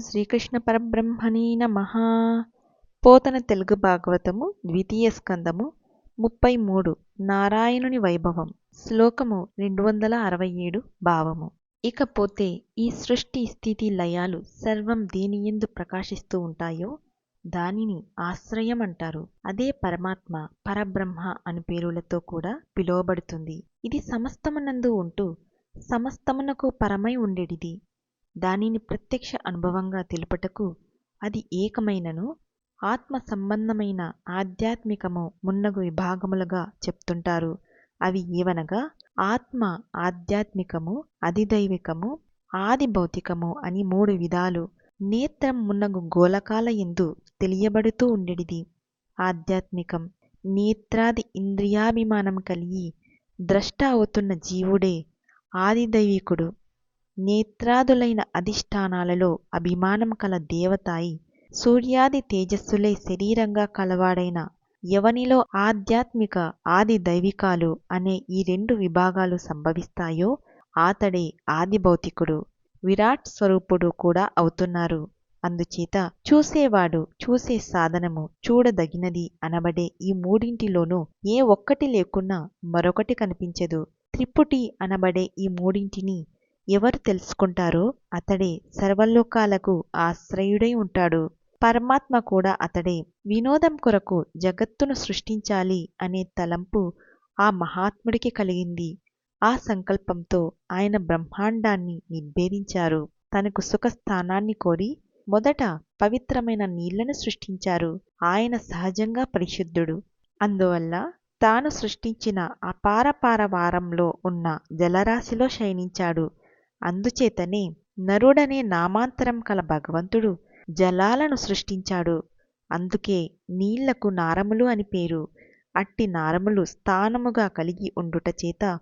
శ్రీకృష్ణ పరబ్రహ్మణీ నమ. పోతన తెలుగు భాగవతము ద్వితీయ స్కందము ముప్పై మూడు నారాయణుని వైభవం శ్లోకము రెండు వందల అరవై ఏడు భావము. ఇకపోతే ఈ సృష్టి స్థితి లయాలు సర్వం దేని ఎందు ప్రకాశిస్తూ ఉంటాయో దానిని ఆశ్రయం అంటారు. అదే పరమాత్మ పరబ్రహ్మ అను పేరులతో కూడా పిలువబడుతుంది. ఇది సమస్తమునందు ఉంటూ సమస్తమునకు పరమై ఉండేటిది. దానిని ప్రత్యక్ష అనుభవంగా తెలుపుటకు అది ఏకమైనను ఆత్మ సంబంధమైన ఆధ్యాత్మికము మున్నగు విభాగములుగా చెప్తుంటారు. అవి ఏవనగా ఆత్మ ఆధ్యాత్మికము అధిదైవికము ఆది భౌతికము అని మూడు విధాలు నేత్రం మున్నగు గోలకాల ఎందు తెలియబడుతూ ఉండేటిది ఆధ్యాత్మికం నేత్రాది ఇంద్రియాభిమానం కలిగి ద్రష్ట అవుతున్న జీవుడే ఆదిదైవికుడు. నేత్రాదులైన అధిష్టానాలలో అభిమానం కల దేవతాయి. సూర్యాది తేజస్సులే శరీరంగా కలవాడైన ఎవనిలో ఆధ్యాత్మిక ఆది దైవికాలు అనే ఈ రెండు విభాగాలు సంభవిస్తాయో ఆతడే ఆది భౌతికుడు విరాట్ స్వరూపుడు కూడా అవుతున్నారు. అందుచేత చూసేవాడు చూసే సాధనము చూడదగినది అనబడే ఈ మూడింటిలోనూ ఏ ఒక్కటి లేకున్నా మరొకటి కనిపించదు. త్రిపుటి అనబడే ఈ మూడింటిని ఎవరు తెలుసుకుంటారో అతడే సర్వలోకాలకు ఆశ్రయుడై ఉంటాడు. పరమాత్మ కూడా అతడే. వినోదం కొరకు జగత్తును సృష్టించాలి అనే తలంపు ఆ మహాత్ముడికి కలిగింది. ఆ సంకల్పంతో ఆయన బ్రహ్మాండాన్ని నిర్భేదించారు. తనకు సుఖస్థానాన్ని కోరి మొదట పవిత్రమైన నీళ్ళను సృష్టించారు. ఆయన సహజంగా పరిశుద్ధుడు. అందువల్ల తాను సృష్టించిన అపారపార వారంలో ఉన్న జలరాశిలో శయనించాడు. అందుచేతనే నరుడనే నామాంతరం కల భగవంతుడు జలాలను సృష్టించాడు. అందుకే నీళ్ళకు నారములు అని పేరు. అట్టి నారములు స్థానముగా కలిగి ఉండుట చేత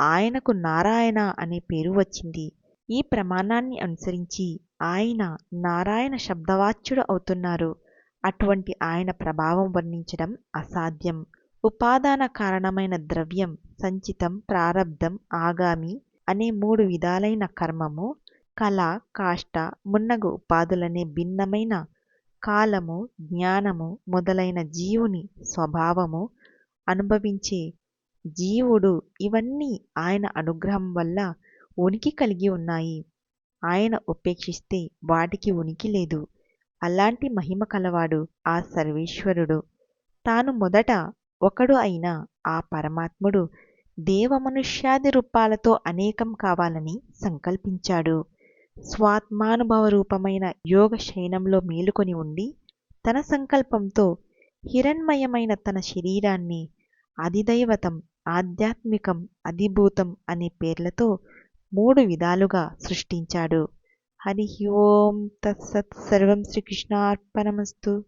ఆయనకు నారాయణ అనే పేరు వచ్చింది. ఈ ప్రమాణాన్ని అనుసరించి ఆయన నారాయణ శబ్దవాచ్యుడు అవుతున్నారు. అటువంటి ఆయన ప్రభావం వర్ణించడం అసాధ్యం. ఉపాదాన కారణమైన ద్రవ్యం సంచితం ప్రారబ్ధం ఆగామి అనే మూడు విధాలైన కర్మము కళ కాష్ట మున్నగు ఉపాధులనే భిన్నమైన కాలము జ్ఞానము మొదలైన జీవుని స్వభావము అనుభవించే జీవుడు ఇవన్నీ ఆయన అనుగ్రహం వల్ల ఉనికి కలిగి ఉన్నాయి. ఆయన ఉపేక్షిస్తే వాటికి ఉనికి లేదు. అలాంటి మహిమ కలవాడు ఆ సర్వేశ్వరుడు. తాను మొదట ఒకడు అయిన ఆ పరమాత్ముడు దేవమనుష్యాది రూపాలతో అనేకం కావాలని సంకల్పించాడు. స్వాత్మానుభవ రూపమైన యోగ శయనంలో మేలుకొని ఉండి తన సంకల్పంతో హిరణ్మయమైన తన శరీరాన్ని అధిదైవతం ఆధ్యాత్మికం అధిభూతం అనే పేర్లతో మూడు విధాలుగా సృష్టించాడు. హరి ఓం తత్సత్ సర్వం శ్రీకృష్ణార్పణమస్తు.